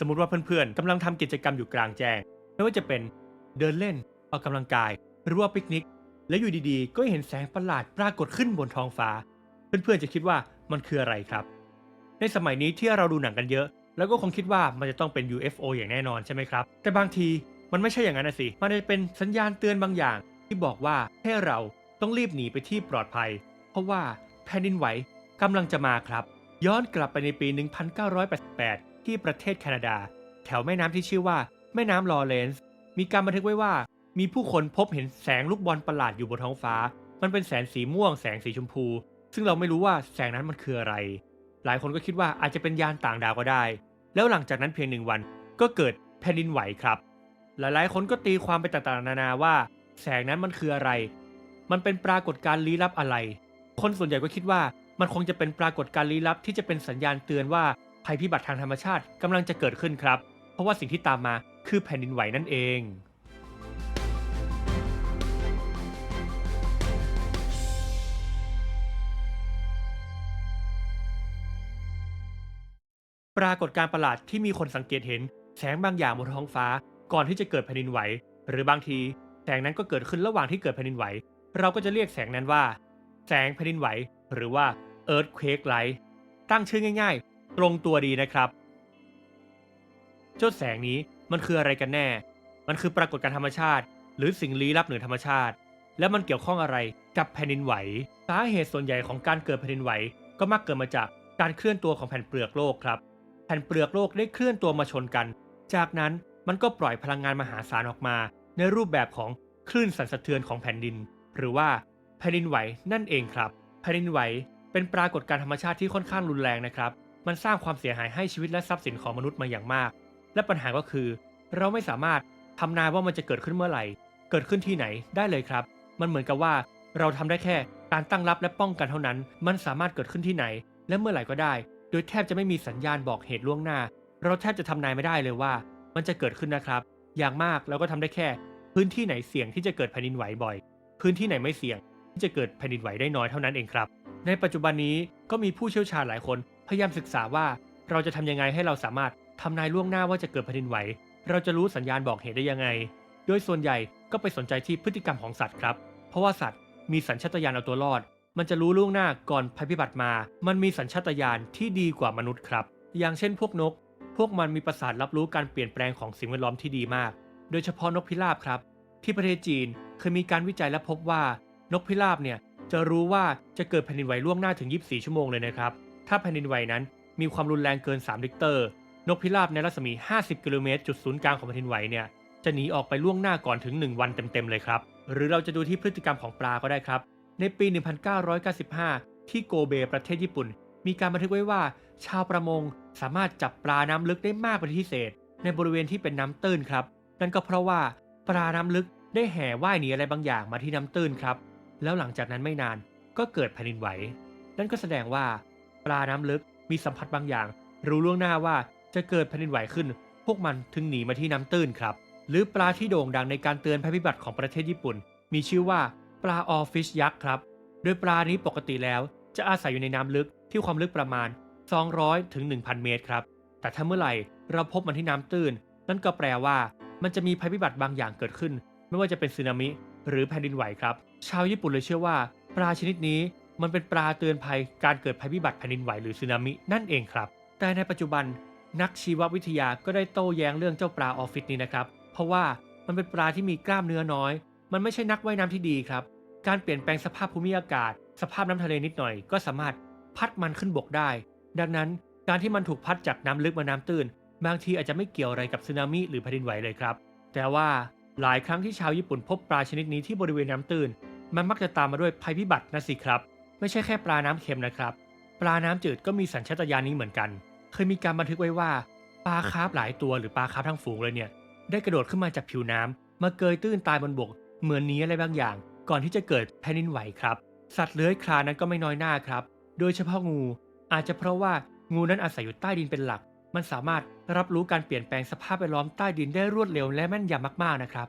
สมมติว่าเพื่อนๆกำลังทำกิจกรรมอยู่กลางแจ้ง ไม่ว่าจะเป็นเดินเล่นออกกำลังกาย หรือว่าปิกนิก และอยู่ดีๆ ก็เห็นแสงประหลาดปรากฏขึ้นบนท้องฟ้า เพื่อนๆจะคิดว่ามันคืออะไรครับ ในสมัยนี้ที่เราดูหนังกันเยอะ แล้วก็คงคิดว่ามันจะต้องเป็น UFO อย่างแน่นอนใช่ไหมครับ แต่บางทีมันไม่ใช่อย่างนั้นนะสิ มันจะเป็นสัญญาณเตือนบางอย่าง ที่บอกว่าให้เราต้องรีบหนีไปที่ปลอดภัย เพราะว่าแผ่นดินไหวกำลังจะมาครับ ย้อนกลับไปในปี 1988 ที่ประเทศแคนาดา แถวแม่น้ำที่ชื่อว่า แม่น้ำลอเรนซ์มีการบันทึกไว้ว่า มีผู้คนพบเห็นแสงลูกบอลประหลาดอยู่บนท้องฟ้า มันเป็นแสงสีม่วงแสงสีชมพู ซึ่งเราไม่รู้ว่าแสงนั้นมันคืออะไร หลายคนก็คิดว่าอาจจะเป็นยานต่างดาวก็ได้ แล้วหลังจากนั้นเพียงหนึ่งวันก็เกิดแผ่นดินไหวครับ หลายๆ คนก็ตีความไปต่างๆ นานาว่า แสงนั้นมันคืออะไร มันเป็นปรากฏการณ์ลี้ลับอะไร คนส่วนใหญ่ก็คิดว่ามันคงจะเป็นปรากฏการณ์ลี้ลับที่จะเป็นสัญญาณเตือนว่า ภัยพิบัติทางธรรมชาติกำลังจะเกิดขึ้นครับ เพราะว่าสิ่งที่ตามมาคือแผ่นดินไหวนั่นเอง ปรากฏการณ์ประหลาดที่มีคนสังเกตเห็นแสงบางอย่างบนท้องฟ้าก่อนที่จะเกิดแผ่นดินไหว หรือบางทีแสงนั้นก็เกิดขึ้นระหว่างที่เกิดแผ่นดินไหว เราก็จะเรียกแสงนั้นว่า แสงแผ่นดินไหว หรือว่า earthquake light ตั้งชื่อง่าย ตรงตัวดีนะครับ เจ้าแสงนี้มันคืออะไรกันแน่ มันคือปรากฏการธรรมชาติ หรือสิ่งลี้ลับเหนือธรรมชาติ และมันเกี่ยวข้องอะไรกับแผ่นดินไหว สาเหตุส่วนใหญ่ของการเกิดแผ่นดินไหว ก็มักเกิดมาจากการเคลื่อนตัวของแผ่นเปลือกโลกครับ แผ่นเปลือกโลกได้เคลื่อนตัวมาชนกัน จากนั้นมันก็ปล่อยพลังงานมหาศาลออกมา ในรูปแบบของคลื่นสั่นสะเทือนของแผ่นดิน หรือว่าแผ่นดินไหวนั่นเองครับ แผ่นดินไหวเป็นปรากฏการธรรมชาติที่ค่อนข้างรุนแรงนะครับ มันสร้างความเสียหายให้ชีวิตและทรัพย์สินของมนุษย์มาอย่างมาก และปัญหาก็คือ เราไม่สามารถทำนายว่ามันจะเกิดขึ้นเมื่อไหร่ เกิดขึ้นที่ไหนได้เลยครับ มันเหมือนกับว่าเราทำได้แค่การตั้งรับและป้องกันเท่านั้น มันสามารถเกิดขึ้นที่ไหน และเมื่อไหร่ก็ได้ โดยแทบจะไม่มีสัญญาณบอกเหตุล่วงหน้า เราแทบจะทำนายไม่ได้เลยว่า มันจะเกิดขึ้นนะครับ อย่างมากเราก็ทำได้แค่ พื้นที่ไหนเสี่ยงที่จะเกิดแผ่นดินไหวบ่อย พื้นที่ไหนไม่เสี่ยงที่จะเกิดแผ่นดินไหวได้น้อยเท่านั้นเองครับ ในปัจจุบันนี้ก็มีผู้เชี่ยวชาญหลายคน พยายามศึกษาว่าเราจะทำยังไงให้เราสามารถทำนายล่วงหน้าว่าจะเกิดแผ่นดินไหว เราจะรู้สัญญาณบอกเหตุได้ยังไง โดยส่วนใหญ่ก็ไปสนใจที่พฤติกรรมของสัตว์ครับ เพราะว่าสัตว์มีสัญชาตญาณเอาตัวรอด มันจะรู้ล่วงหน้าก่อนภัยพิบัติมา มันมีสัญชาตญาณที่ดีกว่ามนุษย์ครับ อย่างเช่นพวกนก พวกมันมีประสาทรับรู้การเปลี่ยนแปลงของสิ่งแวดล้อมที่ดีมาก โดยเฉพาะนกพิราบครับ ที่ประเทศจีนเคยมีการวิจัยและพบว่านกพิราบเนี่ยจะรู้ว่าจะเกิดแผ่นดินไหวล่วงหน้าถึง 24 ชั่วโมงเลยนะครับ ถ้าแผ่นดินไหวนั้นมีความรุนแรงเกิน3ลิกเตอร์ นกพิราบในรัศมี 50 กิโลเมตรจุดศูนย์กลางของแผ่นดินไหวเนี่ยจะหนีออกไปล่วงหน้าก่อนถึง 1 วันเต็มๆเลยครับ หรือเราจะดูที่พฤติกรรมของปลาก็ได้ครับ ในปี 1995 ที่โกเบประเทศญี่ปุ่น มีการบันทึกไว้ว่า ชาวประมงสามารถจับปลาน้ำลึกได้มากเป็นพิเศษ ในบริเวณที่เป็นน้ำตื้นครับ นั่นก็เพราะว่าปลาน้ำลึกได้แห่ว่ายหนีอะไรบางอย่างมาที่น้ำตื้นครับ แล้วหลังจากนั้นไม่นานก็เกิดแผ่นดินไหว นั่นก็แสดงว่า ลาน้ำลึกมีสัมผัสบางอย่าง รู้ล่วงหน้าว่าจะเกิดแผ่นดินไหวขึ้น พวกมันถึงหนีมาที่น้ำตื้นครับ หรือปลาที่โด่งดังในการเตือนภัยพิบัติของประเทศญี่ปุ่น มีชื่อว่าปลาออฟฟิชยักษ์ครับ โดยปลานี้ปกติแล้ว จะอาศัยอยู่ในน้ำลึกที่ความลึกประมาณ 200 ถึง 1,000 เมตรครับ แต่ถ้าเมื่อไหร่เราพบมันที่น้ำตื้น นั่นก็แปลว่า มันจะมีภัยพิบัติบางอย่างเกิดขึ้น ไม่ว่าจะเป็นสึนามิหรือแผ่นดินไหวครับ ชาวญี่ปุ่นเลยเชื่อว่า ปลาชนิดนี้ มันเป็นปลาเตือนภัยการเกิดภัยพิบัติแผ่นดินไหวหรือสึนามินั่นเองครับ แต่ในปัจจุบันนักชีววิทยาก็ได้โต้แย้งเรื่องเจ้าปลาออฟฟิศนี้นะครับ เพราะว่ามันเป็นปลาที่มีกล้ามเนื้อน้อย มันไม่ใช่นักว่ายน้ำที่ดีครับ การเปลี่ยนแปลงสภาพภูมิอากาศ สภาพน้ำทะเลนิดหน่อย ก็สามารถพัดมันขึ้นบกได้ ดังนั้นการที่มันถูกพัดจากน้ำลึกมาน้ำตื้น บางทีอาจจะไม่เกี่ยวอะไรกับสึนามิหรือแผ่นดินไหวเลยครับ แต่ว่าหลายครั้งที่ชาวญี่ปุ่นพบปลาชนิดนี้ที่บริเวณน้ำตื้น มันมักจะตามมาด้วยภัยพิบัตินะสิครับ ไม่ใช่แค่ปลาน้ำเค็มนะครับ ปลาน้ำจืดก็มีสัญชาตญาณนี้เหมือนกัน เคยมีการบันทึกไว้ว่าปลาคาร์ฟหลายตัวหรือปลาคาร์ฟทั้งฝูงเลยเนี่ย ได้กระโดดขึ้นมาจากผิวน้ำมาเกยตื้นตายบนบก เหมือนนี้อะไรบางอย่าง ก่อนที่จะเกิดแผ่นดินไหวครับ สัตว์เลื้อยคลานนั้นก็ไม่น้อยหน้าครับ โดยเฉพาะงู อาจจะเพราะว่างูนั้นอาศัยอยู่ใต้ดินเป็นหลัก มันสามารถรับรู้การเปลี่ยนแปลงสภาพแวดล้อมใต้ดินได้รวดเร็วและแม่นยำมากๆนะครับ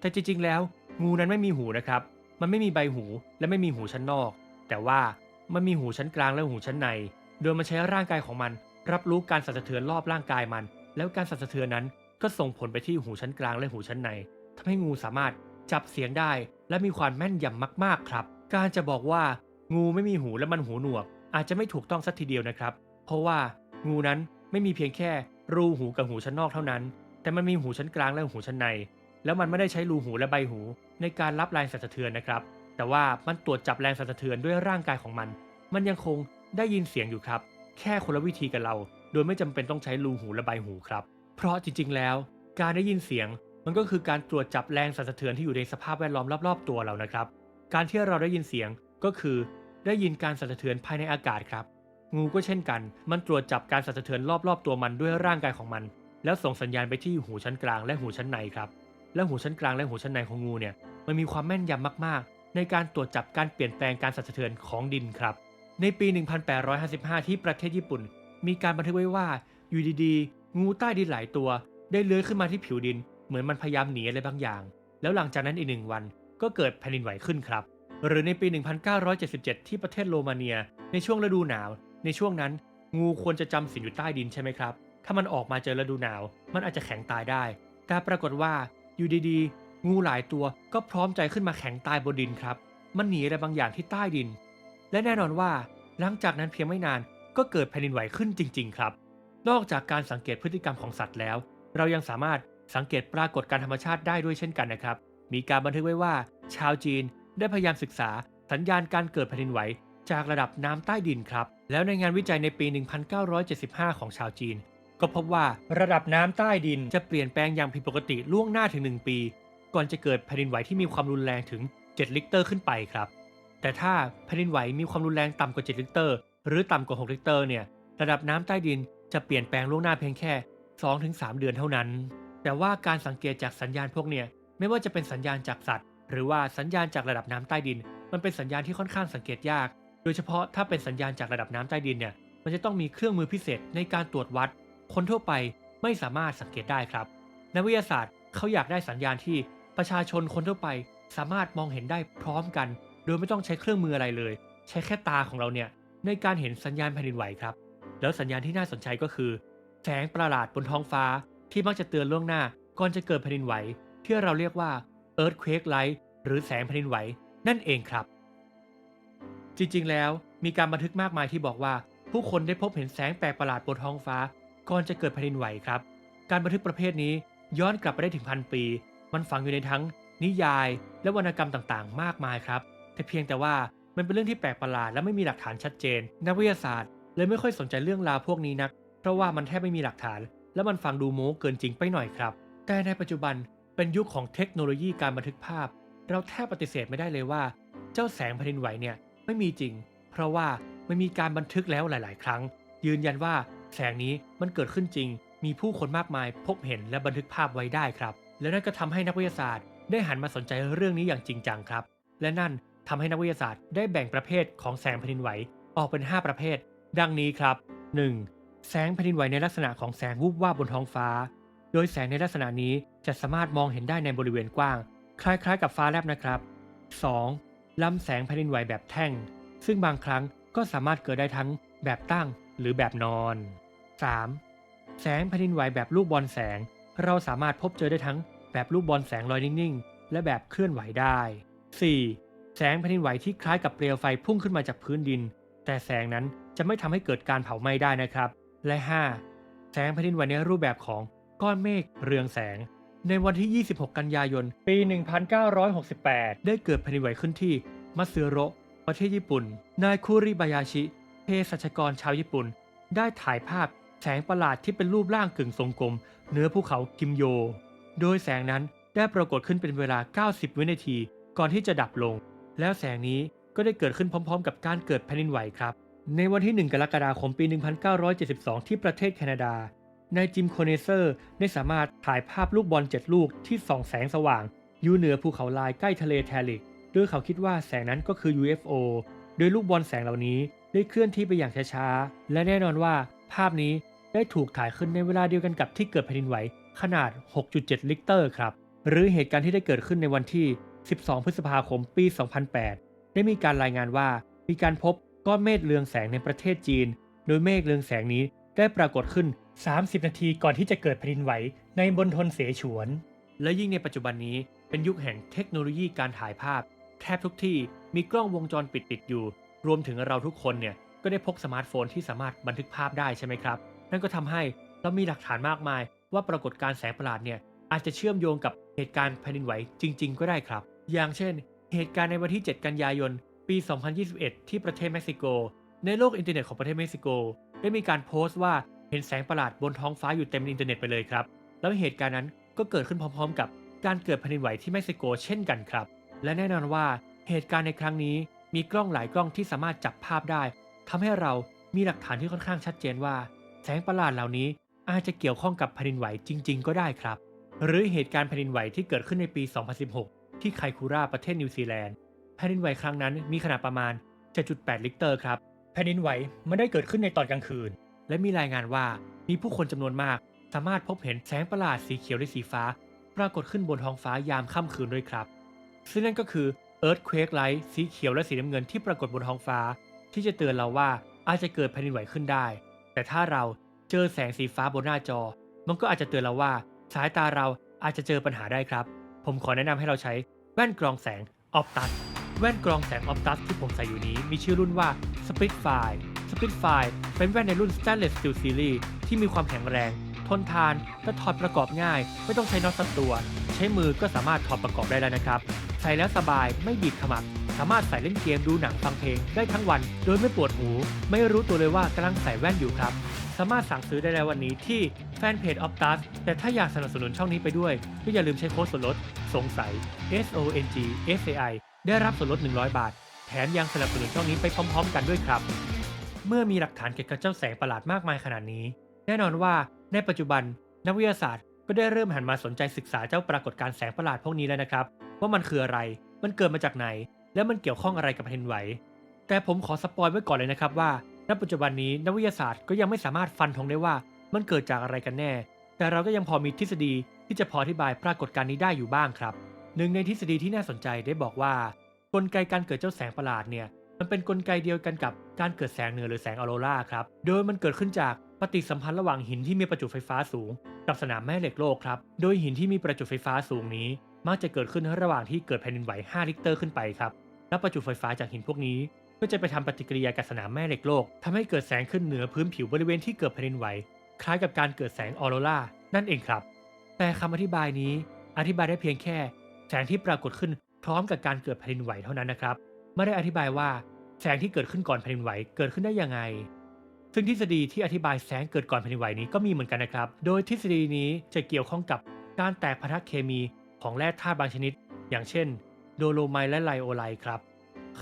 แต่จริงๆแล้ว งูนั้นไม่มีหูนะครับ มันไม่มีใบหูและไม่มีหูชั้นนอก แต่ว่ามันมีหูชั้นกลางและหูชั้นใน โดยมันใช้ร่างกายของมัน รับรู้การสั่นสะเทือนรอบร่างกายมัน แล้วการสั่นสะเทือนนั้นก็ส่งผลไปที่หูชั้นกลางและหูชั้นในทำให้งูสามารถจับเสียงได้ และมีความแม่นยำมาก ๆครับ การจะบอกว่า งูไม่มีหูและมันหูหนวก อาจจะไม่ถูกต้องสักทีเดียวนะครับ เพราะว่างูนั้นไม่มีเพียงแค่ รูหูกับหูชั้นนอกเท่านั้น แต่มันมีหูชั้นกลางและหูชั้นใน แล้วมันไม่ได้ใช้รูหูและใบหูในการรับแรงสั่นสะเทือนนะครับ แต่ว่ามันตรวจจับแรงสั่นสะเทือนด้วยร่างกายของมัน มันยังคงได้ยินเสียงอยู่ครับ แค่คนละวิธีกับเรา โดยไม่จำเป็นต้องใช้รูหูและใบหูครับ เพราะจริง ๆ แล้ว การได้ยินเสียงมันก็คือการตรวจจับแรงสั่นสะเทือนที่อยู่ในสภาพแวดล้อมรอบๆตัวเรานะครับ การที่เราได้ยินเสียงก็คือได้ยินการสั่นสะเทือนภายในอากาศครับ งูก็เช่นกัน มันตรวจจับการสั่นสะเทือนรอบๆ ตัวมันด้วยร่างกายของมัน แล้วส่งสัญญาณไปที่หูชั้นกลางและหูชั้นในครับ และหูชั้นกลางและหูชั้นในของงูเนี่ย มันมีความแม่นยำมาก ในการตรวจจับการเปลี่ยนแปลงการสั่นสะเทือนของดินครับ ในปี 1855 ที่ประเทศญี่ปุ่น มีการบันทึกไว้ว่าอยู่ดีๆ งูใต้ดินหลายตัว ได้เลื้อยขึ้นมาที่ผิวดิน เหมือนมันพยายามหนีอะไรบางอย่าง แล้วหลังจากนั้นอีกหนึ่งวันก็เกิดแผ่นดินไหวขึ้นครับ หรือในปี 1977 ที่ประเทศโรมาเนีย ในช่วงฤดูหนาว ในช่วงนั้น งูควรจะจำศีลอยู่ใต้ดินใช่ไหมครับ ถ้ามันออกมาเจอฤดูหนาว มันอาจจะแข็งตายได้ แต่ปรากฏว่าอยู่ดีๆ งูหลายตัวก็พร้อมใจขึ้นมาแข็งตายบนดินครับ มันหนีอะไรบางอย่างที่ใต้ดิน และแน่นอนว่า หลังจากนั้นเพียงไม่นานก็เกิดแผ่นดินไหวขึ้นจริง ๆ ครับ นอกจากการสังเกตพฤติกรรมของสัตว์แล้ว เรายังสามารถสังเกตปรากฏการธรรมชาติได้ด้วยเช่นกันนะครับ มีการบันทึกไว้ว่า ชาวจีนได้พยายามศึกษา สัญญาณการเกิดแผ่นดินไหวจากระดับน้ำใต้ดินครับ แล้วในงานวิจัยในปี 1975 ของชาวจีน ก็พบว่าระดับน้ำใต้ดินจะเปลี่ยนแปลงอย่างผิดปกติล่วงหน้าถึง 1 ปี ก่อนจะเกิดแผ่นดินไหวที่มีความรุนแรงถึง 7 ลิกเตอร์ขึ้นไปครับ แต่ถ้าแผ่นดินไหวมีความรุนแรงต่ำกว่า 7 ลิกเตอร์ หรือต่ำกว่า 6 ลิกเตอร์เนี่ยระดับน้ำใต้ดินจะเปลี่ยนแปลงล่วงหน้าเพียงแค่ 2-3 เดือนเท่านั้น แต่ว่าการสังเกตจากสัญญาณพวกเนี่ยไม่ว่าจะเป็นสัญญาณจากสัตว์ หรือว่าสัญญาณจากระดับน้ำใต้ดิน มันเป็นสัญญาณที่ค่อนข้างสังเกตยาก โดยเฉพาะถ้าเป็นสัญญาณจากระดับน้ำใต้ดินเนี่ยมันจะต้องมีเครื่องมือพิเศษในการตรวจวัด คนทั่วไปไม่สามารถสังเกตได้ครับ นักวิทยาศาสตร์เขาอยากได้สัญญาณที่ ประชาชนคนทั่วไปสามารถมองเห็นได้พร้อมกัน โดยไม่ต้องใช้เครื่องมืออะไรเลย ใช้แค่ตาของเราเนี่ยในการเห็นสัญญาณแผ่นดินไหวครับ แล้วสัญญาณที่น่าสนใจก็คือ แสงประหลาดบนท้องฟ้าที่มักจะเตือนล่วงหน้าก่อนจะเกิดแผ่นดินไหว ที่เราเรียกว่า earthquake light หรือแสงแผ่นดินไหวนั่นเองครับ จริงๆ แล้วมีการบันทึกมากมายที่บอกว่า ผู้คนได้พบเห็นแสงแปลกประหลาดบนท้องฟ้า ก่อนจะเกิดแผ่นดินไหวครับ การบันทึกประเภทนี้ย้อนกลับไปได้ถึงพันปี มันฝังอยู่ในทั้งนิยาย และวรรณกรรมต่างๆ มากมายครับ แต่เพียงแต่ว่ามันเป็นเรื่องที่แปลกประหลาดและไม่มีหลักฐานชัดเจน นักวิทยาศาสตร์เลยไม่ค่อยสนใจเรื่องราวพวกนี้นัก เพราะว่ามันแทบไม่มีหลักฐาน และมันฟังดูโม้เกินจริงไปหน่อยครับ แต่ในปัจจุบันเป็นยุคของเทคโนโลยีการบันทึกภาพ เราแทบปฏิเสธไม่ได้เลยว่า เจ้าแสงแผ่นดินไหวเนี่ยไม่มีจริง เพราะว่ามันมีการบันทึกแล้วหลาย ๆ ครั้ง ยืนยันว่าแสงนี้มันเกิดขึ้นจริง มีผู้คนมากมายพบเห็นและบันทึกภาพไว้ได้ครับ และนั่นก็ทำให้นักวิทยาศาสตร์ ได้หันมาสนใจเรื่องนี้อย่างจริงจังครับ และนั่นทำให้นักวิทยาศาสตร์ได้แบ่งประเภทของแสงแผ่นดินไหวออกเป็น 5 ประเภท ดังนี้ครับ 1. แสงแผ่นดินไหวในลักษณะของแสงวูบวาบบนท้องฟ้า โดยแสงในลักษณะนี้จะสามารถมองเห็นได้ในบริเวณกว้าง คล้ายๆ กับฟ้าแลบนะครับ 2. ลำแสงแผ่นดินไหวแบบแท่ง ซึ่งบางครั้งก็สามารถเกิดได้ทั้งแบบตั้งหรือแบบนอน 3. แสงแผ่นดินไหวแบบลูกบอลแสง เราสามารถพบเจอได้ทั้ง แบบลูกบอลแสงลอยนิ่งๆ และแบบเคลื่อนไหวได้ 4. แสงแผ่นดินไหวที่คล้ายกับเปลวไฟพุ่งขึ้นมาจากพื้นดิน แต่แสงนั้นจะไม่ทำให้เกิดการเผาไหม้ได้นะครับ และ 5. แสงแผ่นดินไหวในรูปแบบของก้อนเมฆเรืองแสง ในวันที่ 26 กันยายน ปี 1968 ได้เกิดแผ่นดินไหวขึ้นที่มัตสึโระประเทศญี่ปุ่น นายคุริบายาชิ เภสัชกรชาวญี่ปุ่น ได้ถ่ายภาพแสงประหลาดที่เป็นรูปร่างกึ่งทรงกลมเหนือภูเขากิมโย โดยแสงนั้นได้ปรากฏขึ้นเป็นเวลา 90 วินาที ก่อนที่จะดับลง แล้วแสงนี้ก็ได้เกิดขึ้นพร้อมๆ กับการเกิดแผ่นดินไหวครับ ในวันที่ 1 กรกฎาคมปี 1972 ที่ประเทศแคนาดา นายจิมโคเนเซอร์ได้สามารถถ่ายภาพลูกบอลเจ็ดลูกที่ส่องแสงสว่าง อยู่เหนือภูเขาลายใกล้ทะเลแทลิกโดยเขาคิดว่าแสงนั้นก็คือ UFO โดยลูกบอลแสงเหล่านี้ได้เคลื่อนที่ไปอย่างช้าๆ และแน่นอนว่าภาพนี้ได้ถูกถ่ายขึ้นในเวลาเดียวกันกับที่เกิดแผ่นดินไหว ขนาด 6.7 ลิกเตอร์ครับ หรือเหตุการณ์ที่ได้เกิดขึ้นในวันที่ 12 พฤษภาคมปี 2008 ได้มีการรายงานว่า มีการพบก้อนเมฆเรืองแสงในประเทศจีน โดยเมฆเรืองแสงนี้ได้ปรากฏขึ้น 30 นาทีก่อนที่จะเกิดแผ่นดินไหวในบนทนเสฉวน และยิ่งในปัจจุบันนี้เป็นยุคแห่งเทคโนโลยีการถ่ายภาพ แทบทุกที่มีกล้องวงจรปิดติดอยู่ รวมถึงเราทุกคนเนี่ยก็ได้พกสมาร์ทโฟนที่สามารถบันทึกภาพได้ใช่ไหมครับ นั่นก็ทำให้เรามีหลักฐานมากมาย ว่าปรากฏการณ์แสงประหลาดเนี่ยอาจจะเชื่อมโยงกับเหตุการณ์แผ่นดินไหวจริง ๆ ก็ได้ครับ อย่างเช่น เหตุการณ์ในวันที่ 7 กันยายน ปี 2021 ที่ประเทศเม็กซิโก ในโลกอินเทอร์เน็ตของประเทศเม็กซิโก ได้มีการโพสต์ว่าเห็นแสงประหลาดบนท้องฟ้าอยู่เต็มอินเทอร์เน็ตไปเลยครับ แล้วเหตุการณ์นั้นก็เกิดขึ้นพร้อม ๆ กับการเกิดแผ่นดินไหวที่เม็กซิโกเช่นกันครับ และแน่นอนว่าเหตุการณ์ในครั้งนี้มีกล้องหลายกล้องที่สามารถจับภาพได้ทำให้เรามีหลักฐานที่ค่อนข้างชัดเจนว่า แสงประหลาดเหล่านี้ อาจจะเกี่ยวข้องกับแผ่นดินไหวจริง ๆ ก็ได้ครับ หรือเหตุการณ์แผ่นดินไหวที่เกิดขึ้นในปี 2016 ที่ไคคูราประเทศนิวซีแลนด์แผ่นดินไหวครั้งนั้นมีขนาดประมาณ 7.8 ลิกเตอร์ครับแผ่นดินไหวไม่ได้เกิดขึ้นในตอนกลางคืน และมีรายงานว่ามีผู้คนจำนวนมาก สามารถพบเห็นแสงประหลาดสีเขียวและสีฟ้า ปรากฏขึ้นบนท้องฟ้ายามค่ำคืนด้วยครับซึ่งนั่นก็คือ Earthquake Light สีเขียวและสีน้ำเงินที่ปรากฏบนท้องฟ้า ที่จะเตือนเราว่าอาจจะเกิดแผ่นดินไหวขึ้นได้ แต่ถ้าเรา เจอแสงสีฟ้าบนหน้าจอ มันก็อาจจะเตือนเราว่า สายตาเราอาจจะเจอปัญหาได้ครับ ผมขอแนะนำให้เราใช้แว่นกรองแสง Optus แว่นกรองแสง Optus ที่ผมใส่อยู่นี้มีชื่อรุ่นว่า Spitfire Spitfire เป็นแว่นในรุ่น Stainless Steel Series ที่มีความแข็งแรง ทนทานและถอดประกอบง่าย ไม่ต้องใช้น็อตสักตัว ใช้มือก็สามารถถอดประกอบได้แล้วนะครับ ใส่แล้วสบายไม่บีบขมับสามารถใส่เล่นเกมดูหนังฟังเพลงได้ทั้งวัน โดยไม่ปวดหู ไม่รู้ตัวเลยว่ากำลังใส่แว่นอยู่ครับ สามารถสั่งซื้อได้แล้ววันนี้ที่แฟนเพจ Optus แต่ถ้าอยากสนับสนุนช่องนี้ไปด้วย ก็อย่าลืมใช้โค้ดส่วนลดสงสัย S O N G S A I ได้รับส่วนลด 100 บาท แถมยังสนับสนุนช่องนี้ไปพร้อม ๆ กันด้วยครับ เมื่อมีหลักฐานเกี่ยวกับเจ้าแสงประหลาดมากมายขนาดนี้ แน่นอนว่าในปัจจุบันนักวิทยาศาสตร์ก็ได้เริ่มหันมาสนใจศึกษาเจ้าปรากฏการณ์แสงประหลาดพวกนี้แล้วนะครับ ว่ามันคืออะไร มันเกิดมาจากไหน และมันเกี่ยวข้องอะไรกับแผ่นดินไหว แต่ผมขอสปอยไว้ก่อนเลยนะครับว่า ณปัจจุบันนี้นักวิทยาศาสตร์ก็ยังไม่สามารถฟันธงได้ว่ามันเกิดจากอะไรกันแน่ แต่เราก็ยังพอมีทฤษฎีที่จะพออธิบายปรากฏการณ์นี้ได้อยู่บ้างครับ หนึ่งในทฤษฎีที่น่าสนใจได้บอกว่า กลไกการเกิดเจ้าแสงประหลาดเนี่ยมันเป็นนกลไกเดียวกันกับการเกิดแสงเหนือหรือแสงออโรราครับ โดยมันเกิดขึ้นจากปฏิสัมพันธ์ระหว่างหินที่มีประจุไฟฟ้าสูง กับสนามแม่เหล็กโลกครับ โดยหินที่มีประจุไฟฟ้าสูงนี้ มักจะเกิดขึ้นระหว่างที่เกิดแผ่นดินไหว 5 ลิกเตอร์ขึ้นไปครับ และประจุไฟฟ้าจากหินพวกนี้ ก็จะไปทำปฏิกิริยากับสนามแม่เหล็กโลกทำให้เกิดแสงขึ้นเหนือพื้นผิวบริเวณที่เกิดแผ่นดินไหว คล้ายกับการเกิดแสงออโรรานั่นเองครับ แต่คำอธิบายนี้อธิบายได้เพียงแค่ แสงที่ปรากฏขึ้นพร้อมกับการเกิดแผ่นดินไหวเท่านั้นนะครับไม่ได้อธิบายว่าแสงที่เกิดขึ้นก่อนแผ่นดินไหวเกิดขึ้นได้ยังไง ซึ่งทฤษฎีที่อธิบายแสงเกิดก่อนแผ่นดินไหวนี้ก็มีเหมือนกันนะครับ โดยทฤษฎีนี้จะเกี่ยวข้องกับการแตกพันธะเคมีของแร่ธาตุบางชนิด อย่างเช่น โดโลไมต์และไลโอไลครับ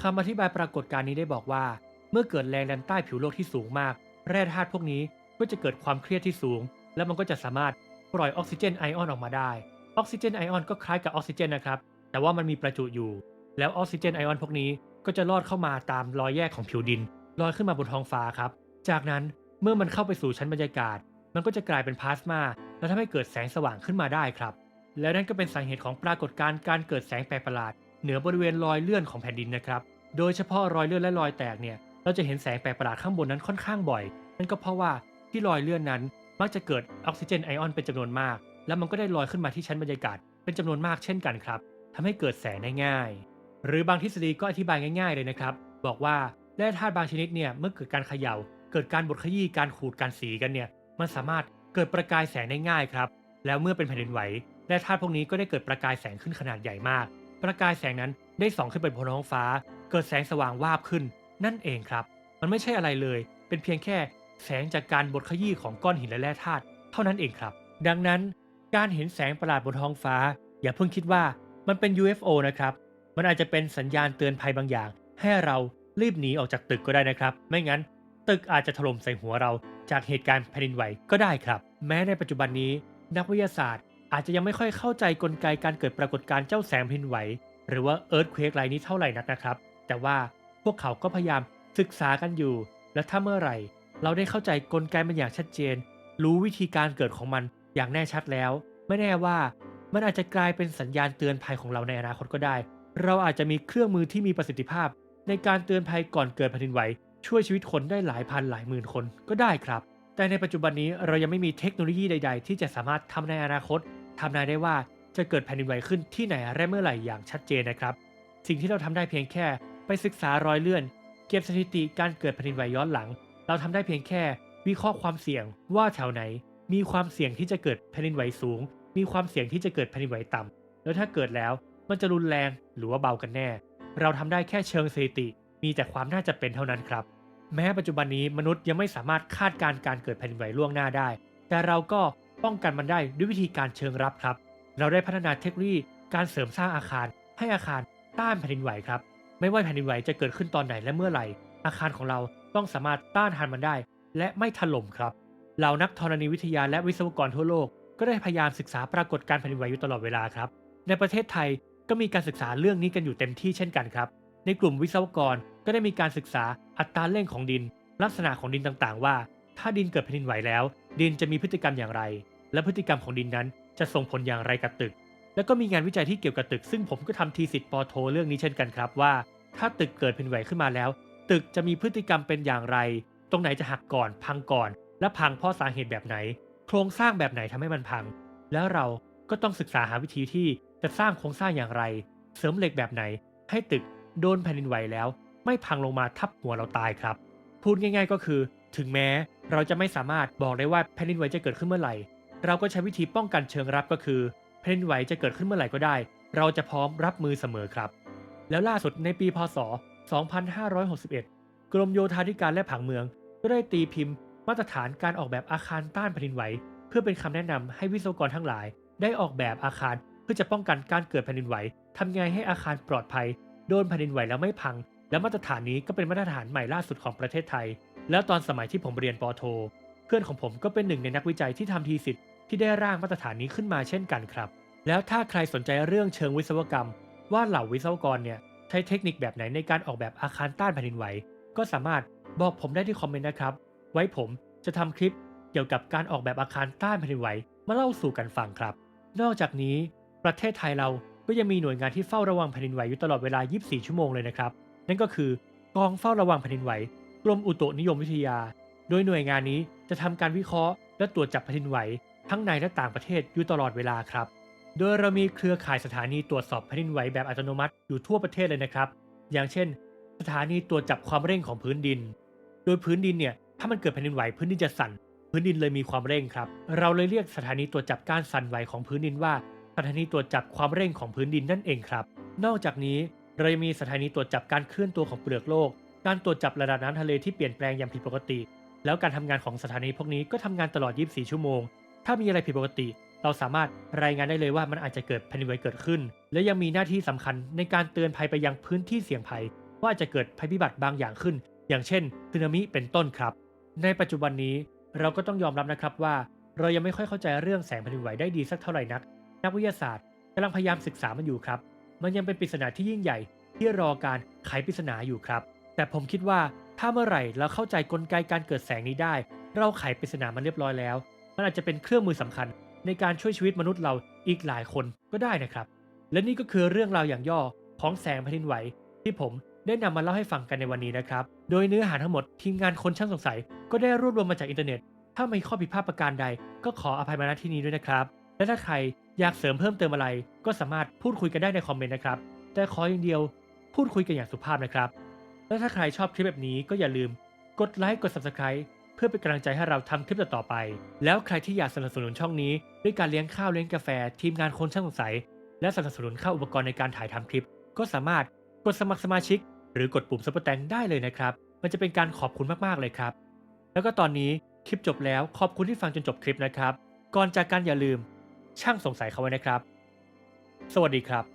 คำอธิบายปรากฏการณ์นี้ได้บอกว่า เมื่อเกิดแรงดันใต้ผิวโลกที่สูงมาก แร่ธาตุพวกนี้ก็จะเกิดความเครียดที่สูง และมันก็จะสามารถปล่อยออกซิเจนไอออนออกมาได้ ออกซิเจนไอออนก็คล้ายกับออกซิเจนนะครับ แต่ว่ามันมีประจุอยู่ แล้วออกซิเจนไอออนพวกนี้ก็จะลอดเข้ามาตามรอยแยกของผิวดิน ลอยขึ้นมาบนท้องฟ้าครับ จากนั้นเมื่อมันเข้าไปสู่ชั้นบรรยากาศ มันก็จะกลายเป็นพลาสมา และทำให้เกิดแสงสว่างขึ้นมาได้ครับ และนั่นก็เป็นสาเหตุของปรากฏการณ์การเกิดแสงแปลกประหลาด เหนือบริเวณรอยเลื่อนของแผ่นดินนะครับ โดยเฉพาะรอยเลื่อนและรอยแตกเนี่ย เราจะเห็นแสงแปลกประหลาดข้างบนนั้นค่อนข้างบ่อย นั่นก็เพราะว่าที่รอยเลื่อนนั้นมักจะเกิดออกซิเจนไอออนเป็นจำนวนมาก แล้วมันก็ได้ลอยขึ้นมาที่ชั้นบรรยากาศเป็นจำนวนมากเช่นกันครับทำให้เกิดแสงได้ง่าย หรือบางทฤษฎีก็อธิบายง่าย ๆเลยนะครับ บอกว่าแร่ธาตุบางชนิดเนี่ยเมื่อเกิดการเขย่า เกิดการบดขยี้การขูดการสีกันเนี่ย มันสามารถเกิดประกายแสงได้ง่ายครับ แล้วเมื่อเป็นแผ่นดินไหวแร่ธาตุพวกนี้ก็ได้เกิดประกายแสงขึ้นขนาดใหญ่มาก ประกายแสงนั้นได้ส่องขึ้นไปบนท้องฟ้า เกิดแสงสว่างวาบขึ้น นั่นเองครับ มันไม่ใช่อะไรเลย เป็นเพียงแค่แสงจากการบดขยี้ของก้อนหินและแร่ธาตุเท่านั้นเองครับ ดังนั้นการเห็นแสงประหลาดบนท้องฟ้า อย่าเพิ่งคิดว่ามันเป็น UFO นะครับ มันอาจจะเป็นสัญญาณเตือนภัยบางอย่าง ให้เรารีบหนีออกจากตึกก็ได้นะครับ ไม่งั้น ตึกอาจจะถล่มใส่หัวเราจากเหตุการณ์แผ่นดินไหวก็ได้ครับ แม้ในปัจจุบันนี้ นักวิทยาศาสตร์ อาจจะยังไม่ค่อยเข้าใจกลไกการเกิดปรากฏการณ์เจ้าแสงแผ่นดินไหว หรือว่า Earthquake ไรนี้เท่าไหร่นักนะครับ แต่ว่าพวกเขาก็พยายามศึกษากันอยู่ และถ้าเมื่อไหร่ เราได้เข้าใจกลไกมันอย่างชัดเจน รู้วิธีการเกิดของมันอย่างแน่ชัดแล้ว ไม่แน่ว่ามันอาจจะกลายเป็นสัญญาณเตือนภัยของเราในอนาคตก็ได้ เราอาจจะมีเครื่องมือที่มีประสิทธิภาพ ในการเตือนภัยก่อนเกิดแผ่นดินไหว ช่วยชีวิตคนได้หลายพันหลายหมื่นคนก็ได้ครับ แต่ในปัจจุบันนี้เรายังไม่มีเทคโนโลยีใด ๆ ที่จะสามารถทำในอนาคต ทำนายได้ว่าจะเกิดแผ่นดินไหวขึ้นที่ไหนและเมื่อไหร่อย่างชัดเจนนะครับ สิ่งที่เราทำได้เพียงแค่ไปศึกษารอยเลื่อน เก็บสถิติการเกิดแผ่นดินไหวย้อนหลัง เราทำได้เพียงแค่วิเคราะห์ความเสี่ยงว่าแถวไหน มีความเสี่ยงที่จะเกิดแผ่นดินไหวสูง มีความเสี่ยงที่จะเกิดแผ่นดินไหวต่ำแล้วถ้าเกิดแล้วมันจะรุนแรงหรือว่าเบากันแน่ เราทำได้แค่เชิงสถิติ มีแต่ความน่าจะเป็นเท่านั้นครับ แม้ปัจจุบันนี้มนุษย์ยังไม่สามารถคาดการณ์การเกิดแผ่นดินไหวล่วงหน้าได้ แต่เราก็ ป้องกันมันได้ด้วยวิธีการเชิงรับครับ เราได้พัฒนาเทคโนโลยีการเสริมสร้างอาคาร ให้อาคารต้านแผ่นดินไหวครับ ไม่ว่าแผ่นดินไหวจะเกิดขึ้นตอนไหนและเมื่อไหร่ อาคารของเราต้องสามารถต้านทานมันได้ และไม่ถล่มครับเหล่านักธรณีวิทยาและวิศวกรทั่วโลก ก็ได้พยายามศึกษาปรากฏการแผ่นดินไหวอยู่ตลอดเวลาครับ ในประเทศไทยก็มีการศึกษาเรื่องนี้กันอยู่เต็มที่เช่นกันครับ ในกลุ่มวิศวกรก็ได้มีการศึกษาอัตราเร่งของดิน ลักษณะของดินต่างๆ ว่า ถ้าดินเกิดแผ่นดินไหวแล้ว ดินจะมีพฤติกรรมอย่างไร และพฤติกรรมของดินนั้นจะส่งผลอย่างไรกับตึก แล้วก็มีงานวิจัยที่เกี่ยวกับตึก ซึ่งผมก็ทำทีสิทธิ์ปอโทเรื่องนี้เช่นกันครับว่า ถ้าตึกเกิดแผ่นไหวขึ้นมาแล้ว ตึกจะมีพฤติกรรมเป็นอย่างไร ตรงไหนจะหักก่อน พังก่อน และพังเพราะสาเหตุแบบไหน โครงสร้างแบบไหนทำให้มันพัง แล้วเราก็ต้องศึกษาหาวิธีที่จะสร้างโครงสร้างอย่างไร เสริมเหล็กแบบไหน ให้ตึกโดนแผ่นดินไหวแล้ว ไม่พังลงมาทับหัวเราตายครับ พูดง่าย ๆ ก็คือ ถึงแม้เราจะไม่สามารถบอกได้ว่าแผ่นดินไหวจะเกิดขึ้นเมื่อไหร่ เราก็ใช้วิธีป้องกันเชิงรับก็คือแผ่นดินไหวจะเกิดขึ้นเมื่อไหร่ก็ได้ เราจะพร้อมรับมือเสมอครับ แล้วล่าสุดในปีพศ 2561 กรมโยธาธิการและผังเมือง ก็ได้ตีพิมพ์ มาตรฐานการออกแบบอาคารต้านแผ่นดินไหว เพื่อเป็นคำแนะนำให้วิศวกรทั้งหลาย ได้ออกแบบอาคารเพื่อจะป้องกันการเกิดแผ่นดินไหวทำไงให้อาคารปลอดภัย โดนแผ่นดินไหวแล้วไม่พัง และมาตรฐานนี้ก็เป็นมาตรฐานใหม่ล่าสุดของประเทศไทย แล้วตอนสมัยที่ผมเรียนปโท เพื่อนของผมก็เป็นหนึ่งในนักวิจัยที่ทำทีสิทธิ ที่ได้ร่างมาตรฐานนี้ขึ้นมาเช่นกันครับ แล้วถ้าใครสนใจเรื่องเชิงวิศวกรรม ว่าเหล่าวิศวกรเนี่ยใช้เทคนิคแบบไหนในการออกแบบอาคารต้านแผ่นดินไหว ก็สามารถบอกผมได้ที่คอมเมนต์นะครับ ไว้ผมจะทำคลิปเกี่ยวกับการออกแบบอาคารต้านแผ่นดินไหวมาเล่าสู่กันฟังครับ นอกจากนี้ประเทศไทยเราก็ยังมีหน่วยงานที่เฝ้าระวังแผ่นดินไหวอยู่ตลอดเวลา 24 ชั่วโมงเลยนะครับ นั่นก็คือกองเฝ้าระวังแผ่นดินไหว กรมอุตุนิยมวิทยา โดยหน่วยงานนี้จะทำการวิเคราะห์และตรวจจับแผ่นดินไหว ทั้งในและต่างประเทศอยู่ตลอดเวลาครับ โดยเรามีเครือข่ายสถานีตรวจสอบแผ่นดินไหวแบบอัตโนมัติอยู่ทั่วประเทศเลยนะครับ อย่างเช่น สถานีตรวจจับความเร่งของพื้นดิน โดยพื้นดินเนี่ยถ้ามันเกิดแผ่นดินไหวพื้นดินจะสั่น พื้นดินเลยมีความเร่งครับ เราเลยเรียกสถานีตรวจจับการสั่นไหวของพื้นดินว่าสถานีตรวจจับความเร่งของพื้นดินนั่นเองครับ นอกจากนี้เรายังมีสถานีตรวจจับการเคลื่อนตัวของเปลือกโลก การตรวจจับระดับน้ำทะเลที่เปลี่ยนแปลงอย่างผิดปกติ แล้วการทำงานของสถานีพวกนี้ก็ทำงานตลอด 24 ชั่วโมง ถ้ามีอะไรผิดปกติ เราสามารถรายงานได้เลยว่ามันอาจจะเกิดแผ่นดินไหวเกิดขึ้น และยังมีหน้าที่สำคัญในการเตือนภัยไปยังพื้นที่เสี่ยงภัย ว่าจะเกิดภัยพิบัติบางอย่างขึ้น อย่างเช่นสึนามิเป็นต้นครับ ในปัจจุบันนี้เราก็ต้องยอมรับนะครับว่า เรายังไม่ค่อยเข้าใจเรื่องแสงแผ่นดินไหวได้ดีสักเท่าไหร่นัก นักวิทยาศาสตร์กำลังพยายามศึกษามันอยู่ครับ มันยังเป็นปริศนาที่ยิ่งใหญ่ ที่รอการไขปริศนาอยู่ครับ แต่ผมคิดว่าถ้าเมื่อไหร่เราเข้าใจกลไกการเกิดแสงนี้ได้ เราไขปริศนามันเรียบร้อยแล้ว มันอาจจะเป็นเครื่องมือสำคัญ ในการช่วยชีวิตมนุษย์เราอีกหลายคนก็ได้นะครับ และนี่ก็คือเรื่องราวอย่างย่อของแสงแผ่นดินไหว ที่ผมได้นำมาเล่าให้ฟังกันในวันนี้นะครับ โดยเนื้อหาทั้งหมดทีมงานคนช่างสงสัย ก็ได้รวบรวมมาจากอินเทอร์เน็ต ถ้ามีข้อผิดพลาดประการใด ก็ขออภัยมาณที่นี้ด้วยนะครับ และถ้าใครอยากเสริมเพิ่มเติมอะไร ก็สามารถพูดคุยกันได้ในคอมเมนต์นะครับ แต่ขออย่างเดียวพูดคุยกันอย่างสุภาพนะครับ และถ้าใครชอบคลิปแบบนี้ก็อย่าลืม กดไลค์กด Subscribe เพื่อเป็นกำลังใจให้เราทำคลิปต่อๆไป แล้วใครที่อยากสนับสนุนช่องนี้ ด้วยการเลี้ยงข้าวเลี้ยงกาแฟ ทีมงานคนช่างสงสัย และสนับสนุนค่าอุปกรณ์ในการถ่ายทำคลิป ก็สามารถกดสมัครสมาชิก หรือกดปุ่มซัพพอร์ตแตงได้เลยนะครับ มันจะเป็นการขอบคุณมากๆเลยครับ แล้วก็ตอนนี้คลิปจบแล้วขอบคุณที่ฟังจนจบคลิปนะครับ ก่อนจากกันอย่าลืม ช่างสงสัยเขาไว้นะครับ สวัสดีครับ